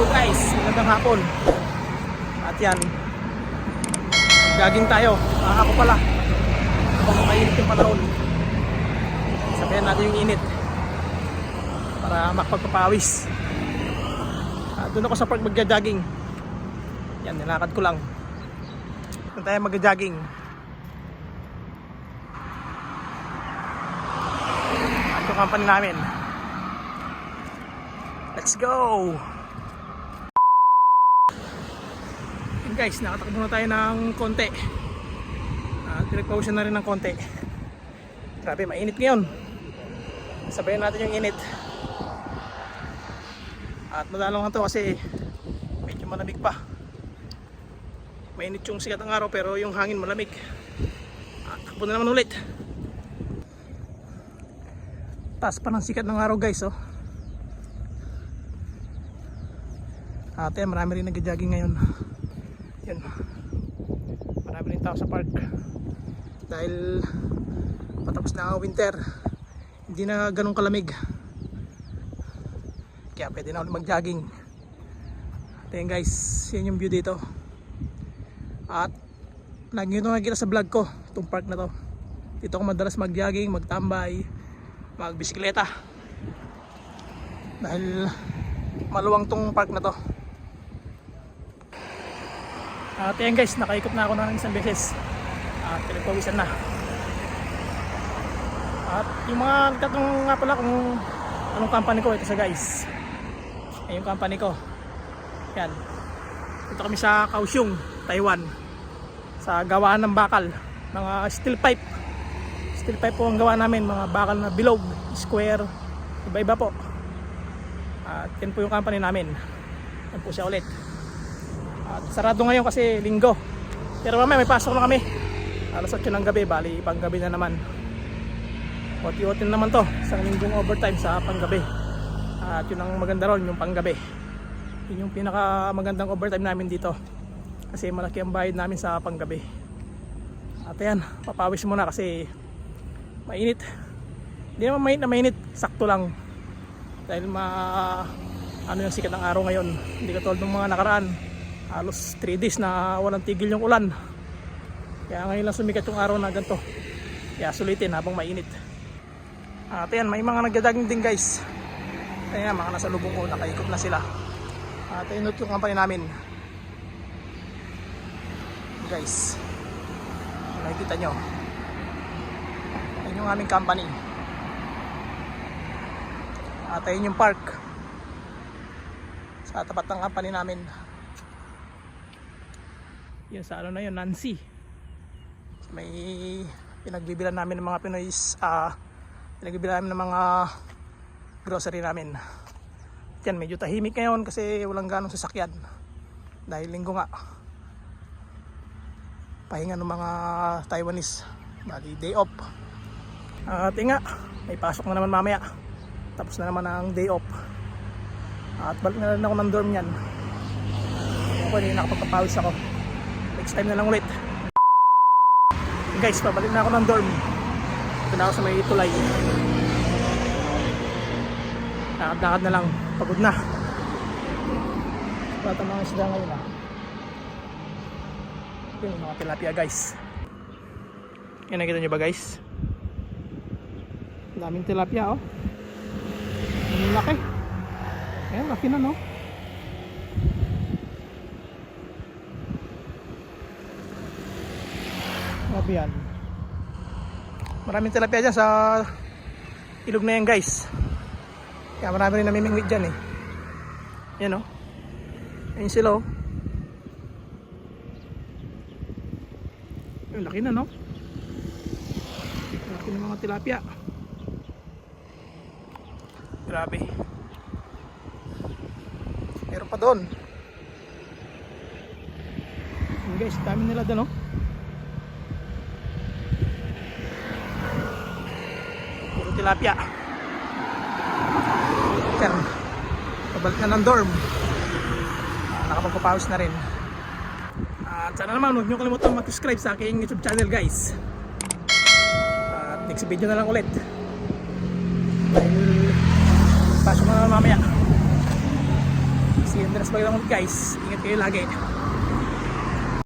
Hello guys, magandang hapon. At yan, jogging tayo. Mga ako pala. Habang mainit yung panahon. Sabihan natin yung init. Para makapagpapawis. At doon ako sa park magja-jogging. Yan, nilakad ko lang. Doon tayo magja-jogging. At yung company namin. Let's go! Yun guys, nakatakbo na tayo ng konti. At pinagpawisan na rin ng konti. Grabe, mainit ngayon. Sabayan natin yung init. At madalong na to kasi medyo malamig pa. Mainit yung sikat ng araw pero yung hangin malamig. At takbo na naman ulit. Taas pa ng sikat ng araw guys oh. Ate, marami rin nag-jogging ngayon. Yan. Marami rin tao sa park. Dahil patapos na winter. Hindi na ganun kalamig. Kaya pwede na ulit mag-jogging. Ate yan guys, yan yung view dito. At lagi ito nakikita sa vlog ko, itong park na to. Dito ako madalas mag-jogging, magtambay, magbisikleta. Dahil maluwang tong park na to. At yan guys, nakaikot na ako ng isang beses. At pinagpawisan na. At yung mga nagtatanong nga pala kung anong company ko, ito sa guys. Ay yung company ko. Yan. Ito kami sa Kaohsiung, Taiwan. Sa gawaan ng bakal. Mga steel pipe. Steel pipe po ang gawa namin. Mga bakal na bilog, square, iba-iba po. At yan po yung company namin. Yan po siya ulit. At sarado ngayon kasi linggo. Pero mamaya may pasok na kami. Alas 8 ng gabi, bali panggabi na naman. Oti-oti na naman to sa linggong overtime sa panggabi. At yun ang maganda ron, yung panggabi. Yun yung pinaka magandang overtime namin dito. Kasi malaki ang bayad namin sa panggabi. At ayan, papawis muna kasi mainit. Hindi naman mainit na mainit, sakto lang. Dahil ma ano yung sikat ng araw ngayon. Hindi katulad ng mga nakaraan halos 3 days na walang tigil yung ulan. Kaya ngayon lang sumikat yung araw na ganito. Kaya sulitin habang mainit. At yan may mga nagdadaging din guys. Ayan mga nasa lubong ko nakaikot na sila. At ayun yung company namin. Guys nakikita nyo. Ayun yung aming company. At ayun yung park. Sa tapat ng company namin yun sa ano na yun, Nancy. May pinagbibilan namin ng mga Pinoy's ah pinagbibilan namin ng mga grocery namin. Yan medyo tahimik ngayon kasi walang ganong sasakyan. Dahil linggo nga. Pahinga ng mga Taiwanese. Bali day off. At nga may pasok na naman mamaya. Tapos na naman ang day off. At balik na rin ako ng dorm yan ako hindi nakapagpapawis ako next time na lang ulit. Guys pabalik na ako ng dorm. Ito na ako sa may tulay. Lakad-lakad na lang. Pagod na. Bata mga isda ngayon ah. Yun mga tilapia guys. Yan nakita nyo ba guys? Daming tilapia oh. Ang laki. Ayan laki na no Yan. Maraming tilapia dyan sa ilog na yan guys. Kaya marami rin namimingwit dyan eh. Yan o. Oh. Ayun sila oh. Yung laki na no. Laki ng mga tilapia. Grabe. Meron pa doon. Yun guys, dami nila doon oh. Tilapia. Yan pabalik na ng dorm. Nakapagpapawis na rin. At sana naman huwag nyo kalimutan mag-subscribe sa aking youtube channel guys. At next video na lang ulit. Pasok na naman mamaya. Si Andres Bagdamot guys. Ingat kayo lagi.